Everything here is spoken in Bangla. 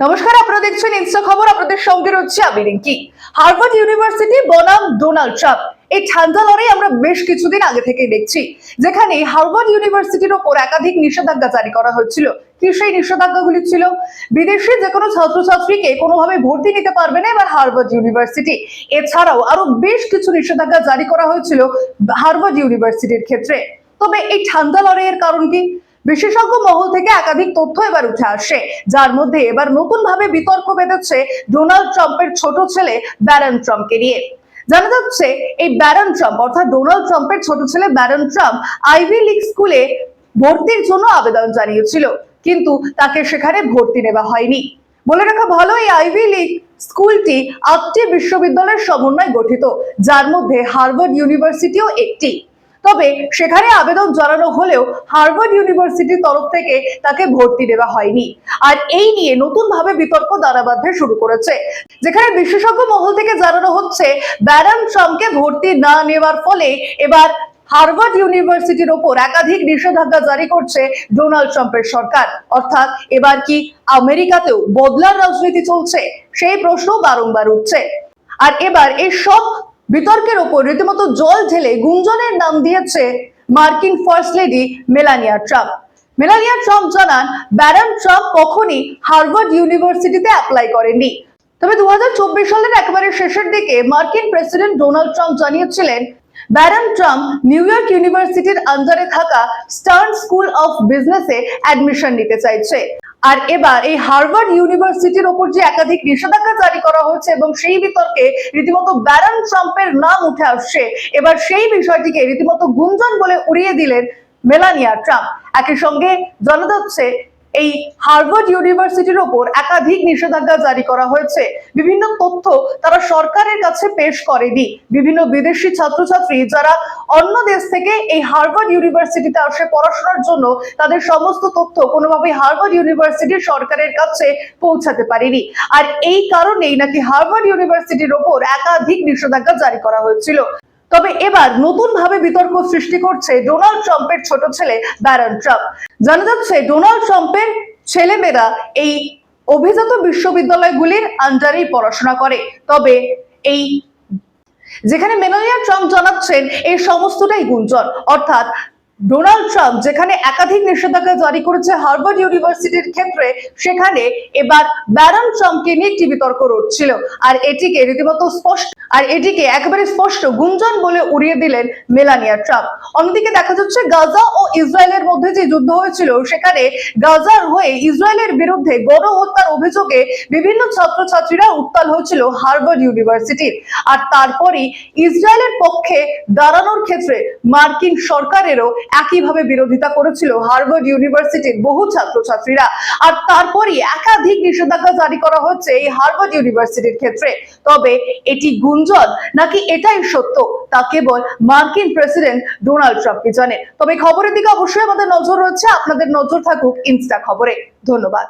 নমস্কার, আপনারা দেখছেন ইনস্টা খবর, আপনাদের সঙ্গে রয়েছে আমি রিঙ্কি। হার্ভার্ড ইউনিভার্সিটি বনাম ডোনাল্ড ট্রাম্প। এই ঠান্ডা লড়াই আমরা বেশ কিছুদিন আগে থেকে দেখছি, যেখানে হার্ভার্ড ইউনিভার্সিটির ওপর একাধিক নিষেধাজ্ঞা জারি করা হয়েছিল। কি সেই নিষেধাজ্ঞাগুলি ছিল? বিদেশি যে কোনো ছাত্রছাত্রীকে কোনোভাবে ভর্তি নিতে পারবে না এবার হার্ভার্ড ইউনিভার্সিটি। এছাড়াও আরও বেশ কিছু নিষেধাজ্ঞা জারি করা হয়েছিল হার্ভার্ড ইউনিভার্সিটির ক্ষেত্রে। তবে এই ঠান্ডা লড়াইয়ের কারণ কি? বিশেষজ্ঞ মহল থেকে একাধিক তথ্য এবার উঠে আসে, যার মধ্যে এবার নতুন ভাবে বিতর্ক বেঁধেছে ডোনাল্ড ট্রাম্পের ছোট ছেলে ব্যারন ট্রাম্পকে নিয়ে। জানা যাচ্ছে, এই ব্যারন ট্রাম্প, অর্থাৎ ডোনাল্ড ট্রাম্পের ছোট ছেলে ব্যারন ট্রাম্প, আইভি লিগ স্কুলে ভর্তির জন্য আবেদন জানিয়েছিল, কিন্তু তাকে সেখানে ভর্তি নেওয়া হয়নি। বলে রাখা ভালো, এই আইভি লিগ স্কুলটি আটটি বিশ্ববিদ্যালয়ের সমন্বয়ে গঠিত, যার মধ্যে হার্ভার্ড ইউনিভার্সিটিও একটি। তবে সেখানে আবেদন জানানো হলেও হার্ভার্ড ইউনিভার্সিটির তরফ থেকে তাকে ভর্তি দেওয়া হয়নি। আর এই নিয়ে নতুন ভাবে বিতর্ক দাঁড়া বাঁধতে শুরু করেছে। যেখানে বিশেষজ্ঞ মহল থেকে জানানো হচ্ছে ব্যারান ট্রাম্পকে ভর্তি না নেওয়ার ফলে এবার হার্ভার্ড ইউনিভার্সিটির ওপর একাধিক নিষেধাজ্ঞা জারি করছে ডোনাল্ড ট্রাম্পের সরকার। অর্থাৎ এবার কি আমেরিকাতেও বদলার রাজনীতি চলছে? সেই প্রশ্ন বারংবার উঠছে। আর এবার এই সব বিতর্কের ওপর রীতিমতো জল ঢেলে গুঞ্জনের নাম দিয়েছে মার্কিন first lady Melania Trump. Melania Trump জানান, ব্যারাম ট্রাম্প কখনই হার্ভার্ড ইউনিভার্সিটিতে অ্যাপ্লাই করেননি। তবে দু হাজার চব্বিশ সালের একেবারে শেষের দিকে মার্কিন প্রেসিডেন্ট ডোনাল্ড ট্রাম্প জানিয়েছিলেন, ব্যারাম ট্রাম্প নিউ ইয়র্ক ইউনিভার্সিটির আন্ডারে থাকা স্টার্ন স্কুল অফ বিজনেসে অ্যাডমিশন নিতে চাইছে। আর এবার এই হার্ভার্ড ইউনিভার্সিটির ওপর যে একাধিক নিষেধাজ্ঞা জারি করা হয়েছে এবং সেই বিতর্কে রীতিমতো ব্যারন ট্রাম্পের নাম উঠে আসছে, এবার সেই বিষয়টিকে রীতিমতো গুঞ্জন বলে উড়িয়ে দিলেন মেলানিয়া ট্রাম্প। একই সঙ্গে জানা যাচ্ছে এই হার্ভার্ড ইউনিভার্সিটির ওপর একাধিক নিষেধাজ্ঞা জারি করা হয়েছে। বিভিন্ন তথ্য তারা সরকারের কাছে পেশ করেনি। বিভিন্ন বিদেশি ছাত্রছাত্রী যারা অন্য দেশ থেকে এই হার্ভার্ড ইউনিভার্সিটিতে আসে পড়াশোনার জন্য, তাদের সমস্ত তথ্য কোনোভাবে হার্ভার্ড ইউনিভার্সিটি সরকারের কাছে পৌঁছাতে পারেনি। আর এই কারণেই নাকি হার্ভার্ড ইউনিভার্সিটির ওপর একাধিক নিষেধাজ্ঞা জারি করা হয়েছিল। তবে এবার নতুন ভাবে বিতর্ক সৃষ্টি করছে ডোনাল্ড ট্রাম্পের ছোট ছেলে ব্যারন ট্রাম্প। জানা যাচ্ছে, ডোনাল্ড ট্রাম্পের ছেলেমেয়েরা এই অভিজাত বিশ্ববিদ্যালয়গুলির আন্ডারেই পড়াশোনা করে। তবে এই যেখানে মেনোনিয়া ট্রাম্প জানাচ্ছেন, এই সমস্তটাই গুঞ্জন। অর্থাৎ ডোনাল্ড ট্রাম্প, যেখানে একাধিক নিষেধাজ্ঞা জারি করেছে হার্ভার্ড ইউনিভার্সিটির ক্ষেত্রে, সেখানে এবার ব্যারন ট্রাম্পকে নিয়ে একটি বিতর্ক রটছিল। আর এটিকে রীতিমতো স্পষ্ট, আর এটিকে একেবারে স্পষ্ট গুঞ্জন বলে উড়িয়ে দিলেন মেলানিয়া ট্রাম্প। অন্যদিকে দেখা যাচ্ছে গাজা ও ইসরায়েলের মধ্যে যে যুদ্ধ হয়েছিল, সেখানে গাজার হয়ে ইসরায়েলের বিরুদ্ধে গণহত্যার অভিযোগে বিভিন্ন ছাত্রছাত্রীরা উত্তাল হয়েছিল হার্ভার্ড ইউনিভার্সিটির। আর তারপরই ইসরায়েলের পক্ষে দাঁড়ানোর ক্ষেত্রে মার্কিন সরকারেরও একইভাবে বিরোধিতা করেছিল হার্ভার্ড ইউনিভার্সিটির বহু ছাত্রছাত্রীরা। আর তারপরই একাধিক নিষেধাজ্ঞা জারি করা হচ্ছে এই হার্ভার্ড ইউনিভার্সিটির ক্ষেত্রে। তবে এটি গুঞ্জন নাকি এটাই সত্য তা কেবল মার্কিন প্রেসিডেন্ট ডোনাল্ড ট্রাম্পই জানে। তবে খবরের দিকে অবশ্যই আমাদের নজর রয়েছে। আপনাদের নজর থাকুক ইনস্টা খবরে। ধন্যবাদ।